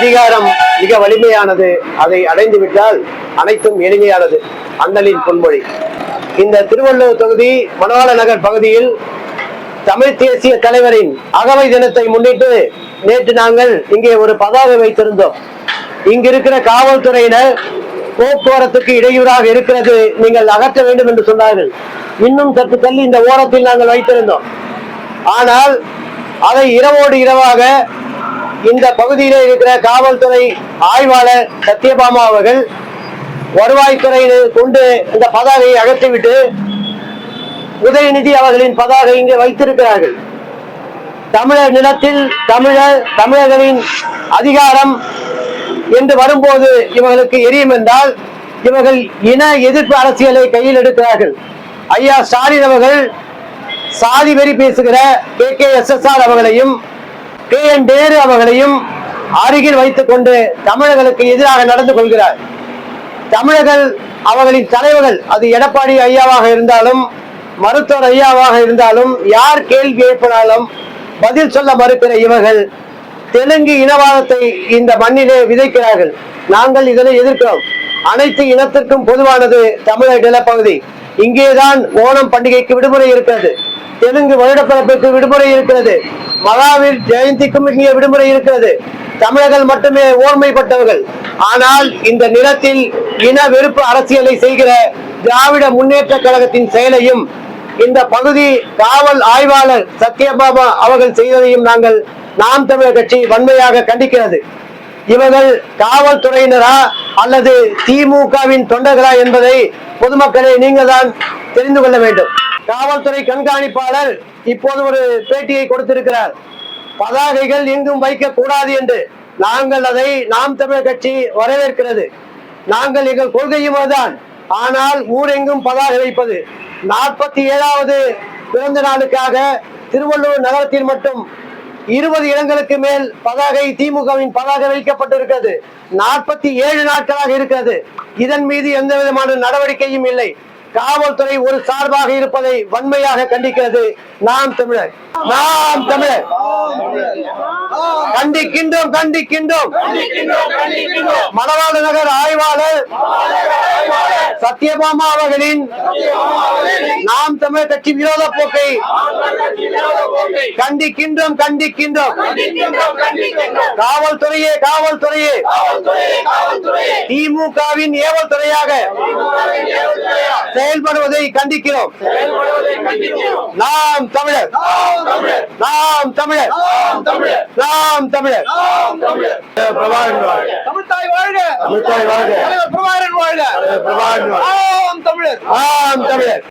அதிகாரம் மிக வலிமையானது. அதை அடைந்து விட்டால் அனைத்தும் எளிமையானது அண்ணலின் பொன்மொழி. இந்த திருவள்ளூர் தொகுதி மணவாள நகர் பகுதியில் தமிழ் தேசிய தலைவரின் அகவை தினத்தை முன்னிட்டு நேற்று நாங்கள் இங்கே ஒரு பதாகை வைத்திருந்தோம். இங்க இருக்கிற காவல்துறையினர் போக்குவரத்துக்கு இடையூறாக இருக்கிறது நீங்கள் அகற்ற வேண்டும் என்று சொன்னார்கள். இன்னும் சற்று தள்ளி இந்த ஓரத்தில் நாங்கள் வைத்திருந்தோம். ஆனால் அதை இரவோடு இரவாக இந்த பகுதியில் இருக்கிற காவல்துறை ஆய்வாளர் சத்யபாமா அவர்கள் வருவாய்த்துறையில் கொண்டு இந்த பதாகையை அகற்றிவிட்டு உதயநிதி அவர்களின் பதாகை இங்கே வைத்திருக்கிறார்கள். தமிழர் நிலத்தில் தமிழர் தமிழர்களின் அதிகாரம் என்று வரும்போது இவர்களுக்கு எரியும் என்றால் இவர்கள் இன எதிர்ப்பு அரசியலை கையில் எடுக்கிறார்கள். ஐயா ஸ்டாலின் அவர்கள் சாதி வெறி பேசுகிற K K S S R அவர்களையும் கே என் நேரு அவர்களையும் அருகில் வைத்துக் கொண்டு தமிழர்களுக்கு எதிராக நடந்து கொள்கிறார். தமிழர்கள் அவர்களின் தலைவர்கள் அது எடப்பாடி ஐயாவாக இருந்தாலும் மருத்துவர் ஐயாவாக இருந்தாலும் யார் கேள்வி எழுப்பினாலும் பதில் சொல்ல மறுக்கிற இவர்கள் தெலுங்கு இனவாதத்தை இந்த மண்ணிலே விதைக்கிறார்கள். நாங்கள் இதனை எதிர்க்கிறோம். அனைத்து இனத்திற்கும் பொதுவானது தமிழர் நிலப்பகுதி. இங்கேதான் ஓணம் பண்டிகைக்கு விடுமுறை இருக்கிறது. தெலுங்கு வருடப்பிறப்புக்கு விடுமுறை இருக்கிறது. மகாவீர் ஜெயந்திக்கும் இங்கே விடுமுறை இருக்கிறது. தமிழர்கள் மட்டுமே ஓர்மைப்பட்டவர்கள். ஆனால் இந்த நிலத்தில் இன வெறுப்பு அரசியலை செய்கிற திராவிட முன்னேற்ற கழகத்தின் செயலையும் இந்த பகுதி காவல் ஆய்வாளர் சத்யபாபா அவர்கள் செய்ததையும் நாங்கள் நாம் தமிழர் கட்சி வன்மையாக கண்டிக்கிறது. இவர்கள் காவல்துறையினரா அல்லது திமுகவின் தொண்டர்களா என்பதை பொதுமக்களை நீங்கள் தான் தெரிந்து கொள்ள வேண்டும். காவல்துறை கண்காணிப்பாளர் இப்போது ஒரு பேட்டியை கொடுத்திருக்கிறார். பதாகைகள் எங்கும் வைக்க கூடாது என்று நாங்கள் அதை நாம் தமிழர் கட்சி வரவேற்கிறது. நாங்கள் எங்கள் கொள்கையும் அதுதான். ஆனால் ஊரெங்கும் பதாகை வைப்பது. நாற்பத்தி ஏழாவது பிறந்த நாளுக்காக திருவள்ளூர் நகரத்தில் மட்டும் இருபது இடங்களுக்கு மேல் பதாகை திமுகவின் பதாகை வைக்கப்பட்டிருக்கிறது. நாற்பத்தி ஏழு நாட்களாக இருக்கிறது. இதன் மீது எந்த விதமான நடவடிக்கையும் இல்லை. காவல்துறை ஒரு சார்பாக இருப்பதை வன்மையாக கண்டிக்கிறது நாம் தமிழர். நாம் தமிழர். கண்டிக்கின்றோம் கண்டிக்கின்றோம். மணவாள நகர் ஆய்வாளர் சத்யபாமா அவர்களின் நாம் தமிழர் கட்சி விரோத போக்கை கண்டிக்கின்றோம் கண்டிக்கின்றோம். காவல்துறையே காவல்துறையே. திமுகவின் ஏவல் துறையாக செயல்படுவதை கண்டிக்கிறோம். நாம் தமிழர். நாம் தமிழர். நாம் தமிழர். பிரபாகரன் வாழ்க. தமிழ்தாய் வாழ்க. தமிழ்த்தாய் வாழ்க. பிரபாகரன் வாழ்க. பிரபாகரன் வாழ்க. ஆம் தமிழர். ஆம் தமிழர்.